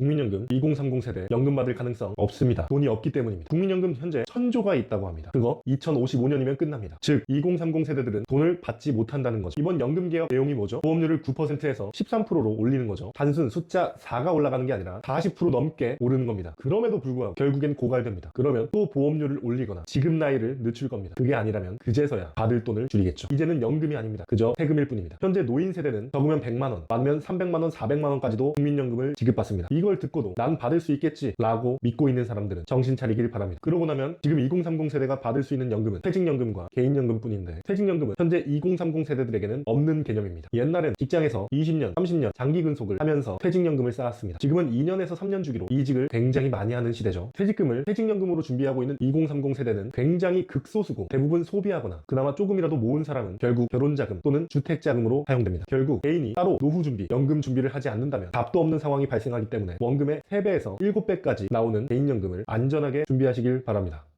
국민연금 2030 세대 연금 받을 가능성 없습니다. 돈이 없기 때문입니다. 국민연금 현재 천조가 있다고 합니다. 그거 2055년이면 끝납니다. 즉 2030 세대들은 돈을 받지 못한다는 거죠. 이번 연금 개혁 내용이 뭐죠? 보험료를 9%에서 13%로 올리는 거죠. 단순 숫자 4가 올라가는 게 아니라 40% 넘게 오르는 겁니다. 그럼에도 불구하고 결국엔 고갈됩니다. 그러면 또 보험료를 올리거나 지급 나이를 늦출 겁니다. 그게 아니라면 그제서야 받을 돈을 줄이겠죠. 이제는 연금이 아닙니다. 그저 세금일 뿐입니다. 현재 노인 세대는 적으면 100만 원, 많으면 300만 원, 400만 원까지도 국민연금을 지급받습니다. 이걸 듣고도 난 받을 수 있겠지 라고 믿고 있는 사람들은 정신 차리길 바랍니다. 그러고 나면 지금 2030 세대가 받을 수 있는 연금은 퇴직연금과 개인연금 뿐인데 퇴직연금은 현재 2030 세대들에게는 없는 개념입니다. 옛날엔 직장에서 20년, 30년 장기 근속을 하면서 퇴직연금을 쌓았습니다. 지금은 2년에서 3년 주기로 이직을 굉장히 많이 하는 시대죠. 퇴직금을 퇴직연금으로 준비하고 있는 2030 세대는 굉장히 극소수고 대부분 소비하거나 그나마 조금이라도 모은 사람은 결국 결혼자금 또는 주택자금으로 사용됩니다. 결국 개인이 따로 노후 준비, 연금 준비를 하지 않는다면 답도 없는 상황이 발생하기 때문에 원금의 3배에서 7배까지 나오는 개인연금을 안전하게 준비하시길 바랍니다.